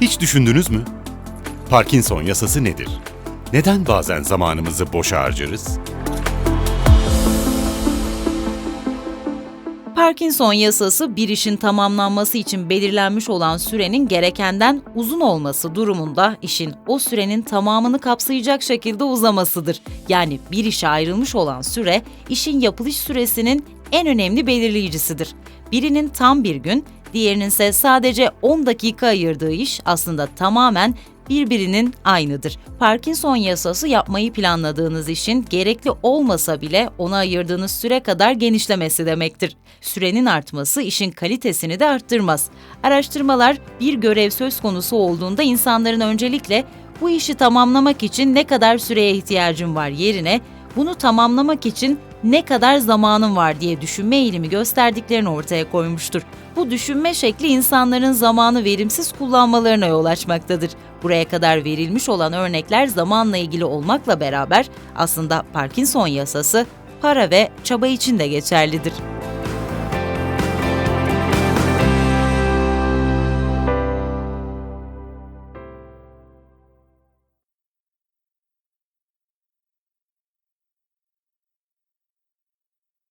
Hiç düşündünüz mü? Parkinson yasası nedir? Neden bazen zamanımızı boşa harcarız? Parkinson yasası bir işin tamamlanması için belirlenmiş olan sürenin gerekenden uzun olması durumunda işin o sürenin tamamını kapsayacak şekilde uzamasıdır. Yani bir işe ayrılmış olan süre işin yapılış süresinin en önemli belirleyicisidir. Birinin tam bir gün, diğerinin ise sadece 10 dakika ayırdığı iş aslında tamamen birbirinin aynıdır. Parkinson yasası yapmayı planladığınız işin gerekli olmasa bile ona ayırdığınız süre kadar genişlemesi demektir. Sürenin artması işin kalitesini de arttırmaz. Araştırmalar bir görev söz konusu olduğunda insanların öncelikle bu işi tamamlamak için ne kadar süreye ihtiyacım var yerine bunu tamamlamak için ne kadar zamanım var diye düşünme eğilimi gösterdiklerini ortaya koymuştur. Bu düşünme şekli insanların zamanı verimsiz kullanmalarına yol açmaktadır. Buraya kadar verilmiş olan örnekler zamanla ilgili olmakla beraber aslında Parkinson yasası para ve çaba için de geçerlidir.